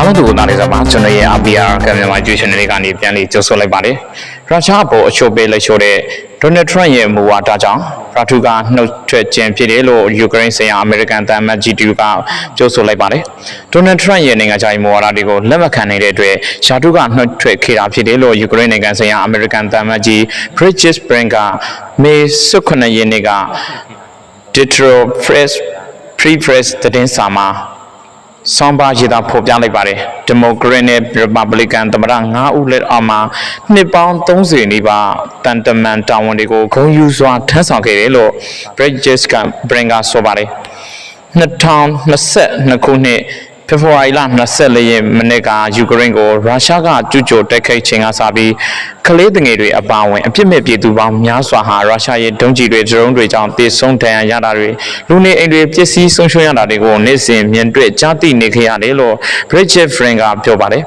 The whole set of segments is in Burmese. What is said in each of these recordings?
အားလုံးသူကိုနားလေးစားပါကျွန်တော်ရဲ့ RPR ကမြန်မာကျွေးချန်နယ်လေးကနေပြန်လေးကြိုဆိုလိုက်ပါတယ်ရုရှားအပေါ်အချို့ပေးလိုက်ချို့တဲ့ဒေါ်နယ်ထရန့်ရဲ့မူဝါဒကြောင့်ရာထူးကနှုတ်ထွက်ခြင်းဖြစ်တယ်လို့ယူကရိန်းဆိုင်ရာအမေရိကန်တမ်မတ်ကြီးတူကကြိုဆိုလိုက်ပါတယ်ဒေါ်နယ်ထရန့်ရဲ့နိုင်ငံခြားရေးမူဝါဒတွေကိုလက်မခံနေတဲ့အတွက်ရာထူးကနှုတ်ထွက်ခဲ့တာဖြစ်တယ်လို့ယူကရိန်းနိုင်ငံဆိုင်ရာအမေရိကန်တမ်မတ်ကြီး Bridges Brink ကမေ18ရက်နေ့က Detroit Press Free Press သတင်းစာမှာ ဆောင်းပါးရေးသားဖော်ပြလိုက်ပါတယ်ဒီမိုကရက်နဲ့ရီပတ်ဘလစ်ကန်သမ္မတ9ဦးလက်အောက်မှာနှစ်ပေါင်း30နီးပါးတန်တမန်တာဝန်တွေကိုဂုဏ်ယူစွာထမ်းဆောင်ခဲ့တယ်လို့ Bridges က Brink ကဆိုပါတယ်2022ခုနှစ် ဖေဖော်ဝါရီလ24ရက်မနေ့ကယူကရိန်းကိုရုရှားကကျူးကျော်တိုက်ခိုက်ခြင်းကစပြီးကလေးငယ်တွေအပါအဝင်အပြစ်မဲ့ပြည်သူပေါင်းများစွာဟာရုရှားရဲ့ဒုံးကျည်တွေဒရုန်းတွေကြောင့်တေဆုံးဒဏ်ရာရတာတွေလူနေအိမ်တွေပစ္စည်းဆုံးရှုံးရတာတွေကိုနေ့စဉ်မြင်တွေ့ကြားသိနေခဲ့ရတယ်လို့ Bridget Frank ကပြောပါတယ်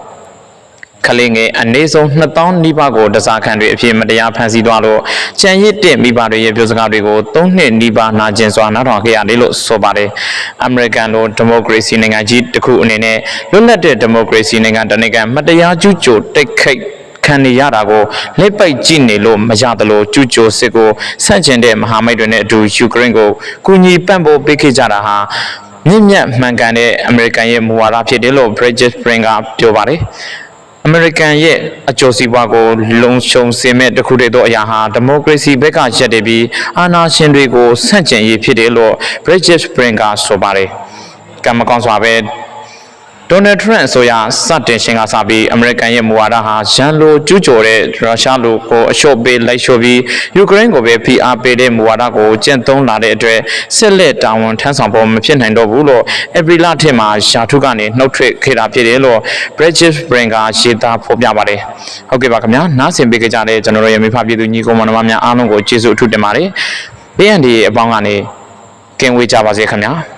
ကလေးငယ်အနည်းဆုံး2000နီးပါးကိုတစားခံတွေအဖြစ်မတရားဖမ်းဆီးသွားလို့ကြံရစ်တဲ့မိဘတွေရဲ့ပြောစကားတွေကို3နှစ်နီးပါးနာကျင်စွာနားထောင်ခဲ့ရတယ်လို့ဆိုပါတယ်။ American လိုဒီမိုကရေစီနိုင်ငံကြီးတစ်ခုအနေနဲ့လွတ်လပ်တဲ့ဒီမိုကရေစီနိုင်ငံတစ်နိုင်ငံမတရားကျူးကျော်တိုက်ခိုက်ခံနေရတာကိုလက်ပိုက်ကြည့်နေလို့မရသလိုကျူးကျော်စစ်ကိုဆန့်ကျင်တဲ့မဟာမိတ်တွေနဲ့အတူယူကရိန်းကိုကူညီပံ့ပိုးပေးခဲ့ကြတာဟာမြင့်မြတ်မှန်ကန်တဲ့အမေရိကန်ရဲ့မူဝါဒဖြစ်တယ်လို့ Bridget Spring ကပြောပါတယ်။ အမေရိကန်ရဲ့အကျိုးစီးပွားကိုလုံခြုံစေမဲ့တစ်ခုတည်းသောအရာဟာဒီမိုကရေစီဘက်ကရက်တည်ပြီးအာဏာရှင်တွေကိုဆန့်ကျင်ရေးဖြစ်တယ်လို့ Bridget Spring ကဆိုပါတယ်။ကံမကောင်းစွာပဲ ဒေါ်နယ်ထရန့်အဆိုရစတင်ရှင်ကစပြီးအမေရိကန်ရဲ့မူဝါဒဟာရန်လိုကျူးကျော်တဲ့ရုရှားလိုကိုအလျှော့ပေးလိုက်လျှော့ပြီးယူကရိန်းကိုပဲဖိအားပေးတဲ့မူဝါဒကိုကျင့်သုံးလာတဲ့အတွက်ဆက်လက်တာဝန်ထမ်းဆောင်ဖို့မဖြစ်နိုင်တော့ဘူးလို့ဧပြီလထက်မှာရှာထုကနေနှုတ်ထွက်ခဲ့တာဖြစ်တယ်လို့ Bridget Spring ကရေးသားဖော်ပြပါတယ်။ဟုတ်ကဲ့ပါခင်ဗျာနားဆင်ပေးကြတဲ့ကျွန်တော်တို့ရဲ့မိဖပြည်သူညီကောင်မတော်များအားလုံးကိုကျေးဇူးအထူးတင်ပါတယ်။ဘေးရန်ဒီအပေါင်းကနေကင်ဝေးကြပါစေခင်ဗျာ။